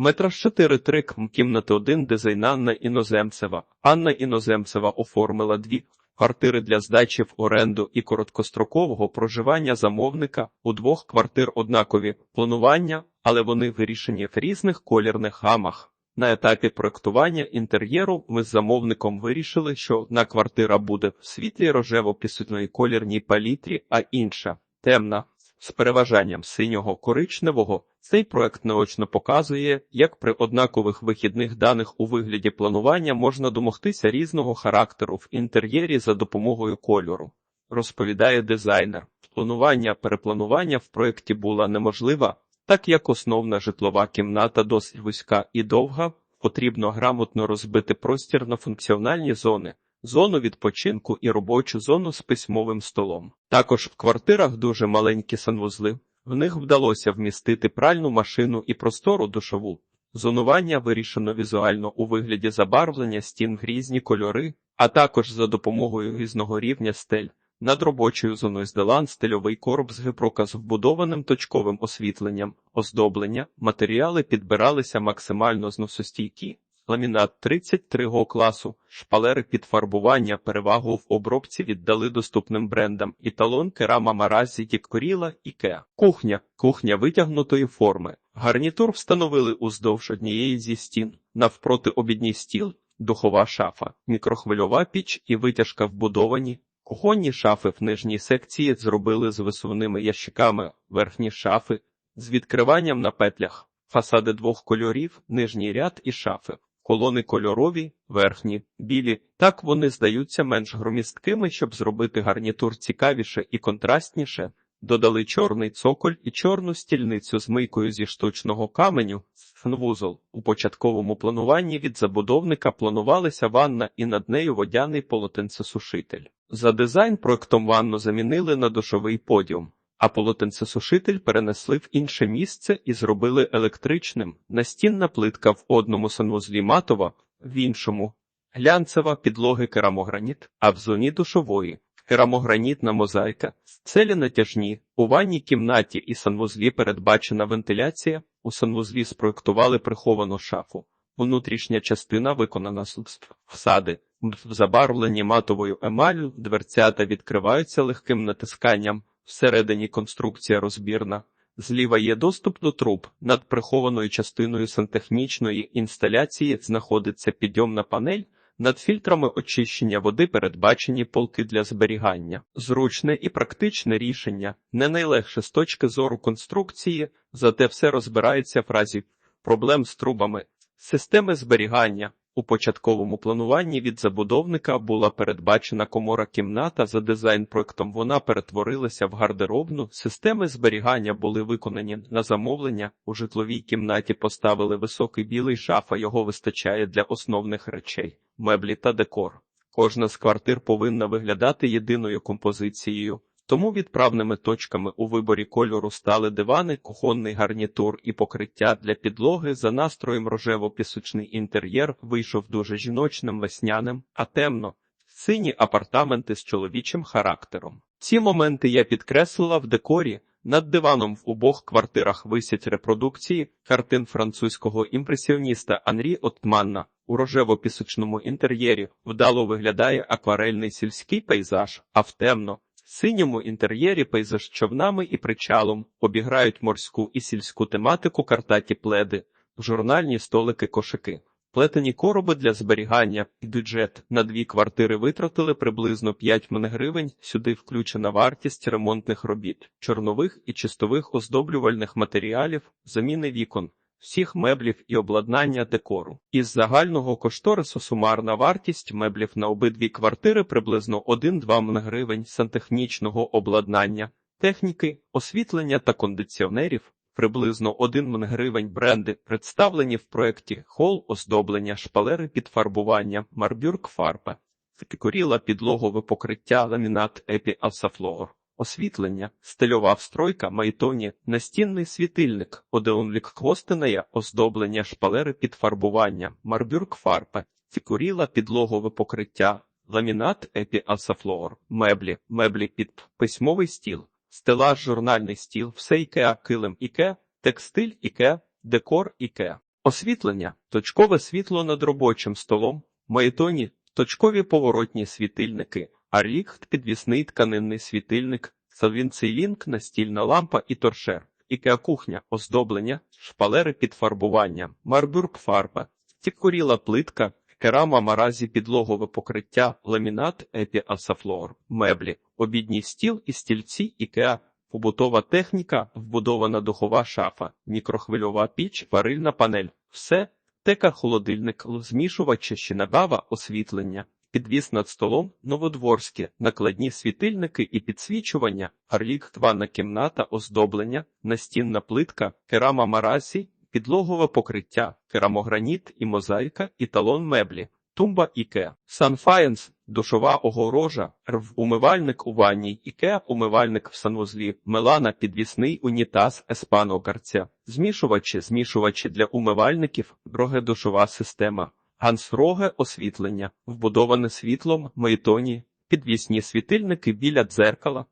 Метраж 4 трик, кімнати 1, дизайн Анна Іноземцева. Анна Іноземцева оформила дві квартири для здачі в оренду і короткострокового проживання замовника у двох квартир однакові планування, але вони вирішені в різних колірних гамах. На етапі проектування інтер'єру ми з замовником вирішили, що одна квартира буде в світлій рожево-пісотної колірній палітрі, а інша темна з переважанням синього коричневого. Цей проект наочно показує, як при однакових вихідних даних у вигляді планування можна домогтися різного характеру в інтер'єрі за допомогою кольору. Розповідає дизайнер. Планування перепланування в проєкті була неможлива, так як основна житлова кімната досить вузька і довга, потрібно грамотно розбити простір на функціональні зони, зону відпочинку і робочу зону з письмовим столом. Також в квартирах дуже маленькі санвузли. В них вдалося вмістити пральну машину і простору душову. Зонування вирішено візуально у вигляді забарвлення стін в різні кольори, а також за допомогою різного рівня стель. Над робочою зоною здалан стильовий короб з гипрока з вбудованим точковим освітленням, оздоблення, матеріали підбиралися максимально зносостійкі. Ламінат 33 го класу, шпалери під фарбування перевагу в обробці віддали доступним брендам Італон, Керама Маразі, Дікоріла, Ікеа. Кухня, кухня витягнутої форми. Гарнітур встановили уздовж однієї зі стін, навпроти обідній стіл, духова шафа, мікрохвильова піч і витяжка вбудовані. Кухонні шафи в нижній секції зробили з висувними ящиками, верхні шафи з відкриванням на петлях, фасади двох кольорів, нижній ряд і шафи. Колони кольорові, верхні, білі. Так вони здаються менш громісткими, щоб зробити гарнітур цікавіше і контрастніше. Додали чорний цоколь і чорну стільницю з мийкою зі штучного каменю. Фнвузол. У початковому плануванні від забудовника планувалася ванна і над нею водяний полотенцесушитель. За дизайн проектом ванну замінили на душовий подіум, а полотенцесушитель перенесли в інше місце і зробили електричним. Настінна плитка в одному санвузлі матова, в іншому глянцева підлоги керамограніт, а в зоні душової керамогранітна мозаїка, целі натяжні. У ванній кімнаті і санвузлі передбачена вентиляція. У санвузлі спроектували приховану шафу. Внутрішня частина виконана з всади. В забарвленні матовою емаллю дверцята відкриваються легким натисканням. Всередині конструкція розбірна. Зліва є доступ до труб. Над прихованою частиною сантехнічної інсталяції знаходиться підйомна панель. Над фільтрами очищення води передбачені полки для зберігання. Зручне і практичне рішення, не найлегше з точки зору конструкції, зате все розбирається в разі проблем з трубами. Системи зберігання. У початковому плануванні від забудовника була передбачена комора-кімната за дизайн-проектом. Вона перетворилася в гардеробну. Системи зберігання були виконані на замовлення. У житловій кімнаті поставили високий білий шафа. Його вистачає для основних речей, меблі та декор. Кожна з квартир повинна виглядати єдиною композицією. Тому відправними точками у виборі кольору стали дивани, кухонний гарнітур і покриття для підлоги. За настроєм рожево-пісочний інтер'єр вийшов дуже жіночним весняним, а темно сині апартаменти з чоловічим характером. Ці моменти я підкреслила в декорі. Над диваном в обох квартирах висять репродукції картин французького імпресіоніста Анрі Отманна. У рожево-пісочному інтер'єрі вдало виглядає акварельний сільський пейзаж, а в темно синьому інтер'єрі пейзаж човнами і причалом обіграють морську і сільську тематику картаті пледи, журнальні столики кошики. Плетені короби для зберігання і бюджет на дві квартири витратили приблизно 5 мен гривень. Сюди включена вартість ремонтних робіт, чорнових і чистових оздоблювальних матеріалів, заміни вікон, всіх меблів і обладнання декору. Із загального кошторису сумарна вартість меблів на обидві квартири приблизно 1-2 мен гривень сантехнічного обладнання, техніки, освітлення та кондиціонерів. Приблизно 1 мен гривень бренди представлені в проєкті хол, оздоблення, шпалери під фарбування, марбюрк фарба, декоріла підлогове покриття, ламінат епі Асафлоор. Освітлення, стильова встройка, майтоні, настінний світильник, одеонлік хвостинея, оздоблення, шпалери під фарбування, марбюрк фарбе, фікуріла, підлогове покриття, ламінат епі Асафлоор, меблі, меблі під письмовий стіл, стелаж, журнальний стіл, все ікеа, килим іке, текстиль іке, декор іке. Освітлення, точкове світло над робочим столом, маєтоні, точкові поворотні світильники, аріхт, підвісний тканинний світильник, салвінцейлінк, настільна лампа і торшер, ікеа кухня, оздоблення, шпалери під фарбування, марбюрк фарба, тікуріла плитка, керама маразі підлогове покриття, ламінат, епі асафлор, меблі, обідній стіл і стільці, ікеа, побутова техніка, вбудована духова шафа, мікрохвильова піч, варильна панель. Все Тека, холодильник, змішувачі, щінагава, освітлення, підвіс над столом, новодворське, накладні світильники і підсвічування, гарлік, кімната, оздоблення, настінна плитка, керама маразі, підлогове покриття, керамограніт і мозаїка, італон меблі, тумба іке, санфаєнс, душова огорожа, рв, умивальник у ванній, іке, умивальник в санвузлі, мелана, підвісний унітаз, еспано гарця, змішувачі, змішувачі для умивальників, дроге душова система, гансроге освітлення, вбудоване світлом, моїтоні, підвісні світильники біля дзеркала,